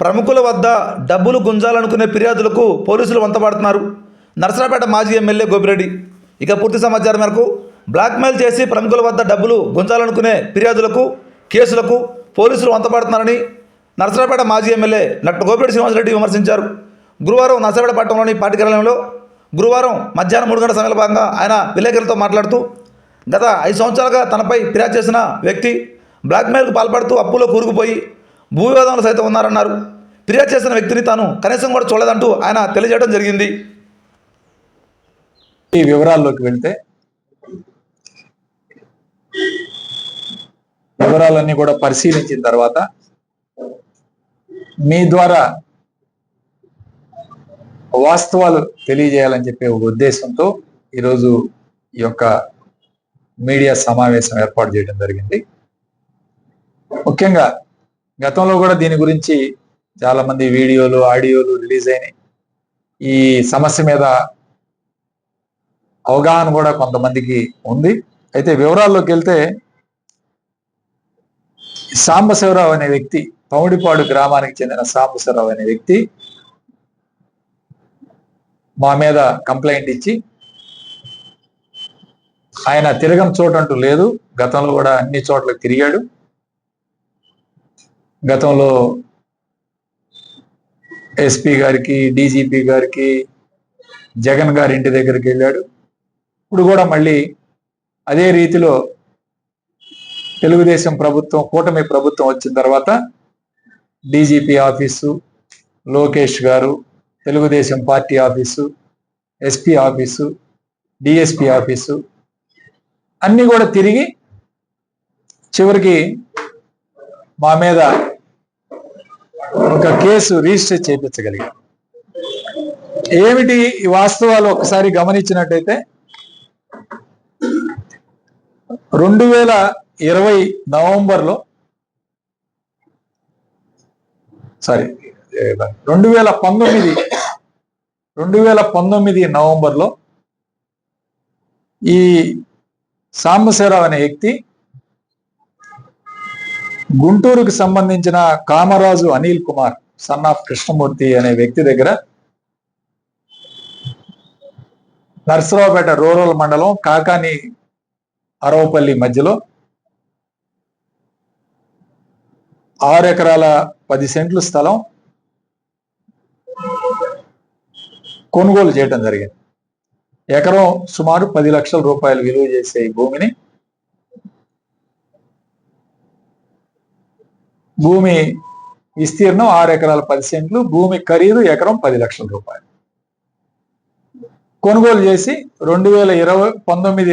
ప్రముఖుల వద్ద డబ్బులు గుంజాలనుకునే ఫిర్యాదులకు పోలీసులు వంతపడుతున్నారు. నరసరాపేట మాజీ ఎమ్మెల్యే గోపిరెడ్డి. ఇక పూర్తి సమాచారం మేరకు బ్లాక్మెయిల్ చేసి ప్రముఖుల వద్ద డబ్బులు గుంజాలనుకునే ఫిర్యాదులకు కేసులకు పోలీసులు వంతపడుతున్నారని నరసరాపేట మాజీ ఎమ్మెల్యే డాక్టర్ గోపిరెడ్డి శ్రీనివాసరెడ్డి విమర్శించారు. గురువారం నరసరాపేట పట్టణంలోని పార్టీ కార్యాలయంలో గురువారం మధ్యాహ్నం మూడు గంటల సమయంలో భాగంగా ఆయన విలేకరులతో మాట్లాడుతూ గత ఐదు సంవత్సరాలుగా తనపై ఫిర్యాదు చేసిన వ్యక్తి బ్లాక్మెయిల్కు పాల్పడుతూ అప్పులో కూరుకుపోయి భూవివాదంలో సైతం ఉన్నారన్నారు. ఫిర్యాదు చేసిన వ్యక్తిని తాను కనీసం కూడా చూడలేదంటూ ఆయన తెలియజేయడం జరిగింది. ఈ వివరాల్లోకి వెళ్తే వివరాలన్నీ కూడా పరిశీలించిన తర్వాత మీ ద్వారా వాస్తవాలు తెలియజేయాలని చెప్పే ఒక ఉద్దేశంతో ఈరోజు ఈ యొక్క మీడియా సమావేశం ఏర్పాటు చేయడం జరిగింది. ముఖ్యంగా గతంలో కూడా దీని గురించి చాలా మంది వీడియోలు ఆడియోలు రిలీజ్ అయినాయి. ఈ సమస్య మీద అవగాహన కూడా కొంతమందికి ఉంది. అయితే వివరాల్లోకి వెళ్తే సాంబశివరావు అనే వ్యక్తి పౌడిపాడు గ్రామానికి చెందిన సాంబశివరావు అనే వ్యక్తి మా మీద కంప్లైంట్ ఇచ్చి ఆయన తిరగం చూడంటూ అంటూ లేదు. గతంలో కూడా అన్ని చోట్ల తిరిగాడు. గతంలో ఎస్పీ గారికి డీజీపీ గారికి జగన్ గారి ఇంటి దగ్గరికి వెళ్ళాడు. ఇప్పుడు కూడా మళ్ళీ అదే రీతిలో తెలుగుదేశం ప్రభుత్వం కూటమి ప్రభుత్వం వచ్చిన తర్వాత డీజీపీ ఆఫీసు లోకేష్ గారు Telugu Desam party office SP office DSP office అన్నీ కూడా తిరిగి చివరికి మా మీద ఒక కేసు రిజిస్టర్ చేయించగలిగాం. ఏమిటి ఈ వాస్తవాలు ఒకసారి గమనించినట్టయితే రెండు వేల ఇరవై నవంబర్లో సారీ రెండు వేల పంతొమ్మిది రెండు వేల పంతొమ్మిది నవంబర్లో ఈ సాంబశివరావు అనే వ్యక్తి గుంటూరుకు సంబంధించిన కామరాజు అనిల్ కుమార్ సన్ ఆఫ్ కృష్ణమూర్తి అనే వ్యక్తి దగ్గర నర్సరావుపేట రూరల్ మండలం కాకాని అరవపల్లి మధ్యలో ఆరు ఎకరాల పది సెంట్లు స్థలం కొనుగోలు చేయడం జరిగింది. ఎకరం సుమారు పది లక్షల రూపాయలు విలువ చేసే ఈ భూమిని భూమి విస్తీర్ణం ఆరు ఎకరాల పది సెంట్లు భూమి ఖరీదు ఎకరం పది లక్షల రూపాయలు. కొనుగోలు చేసి రెండు వేల ఇరవై పంతొమ్మిది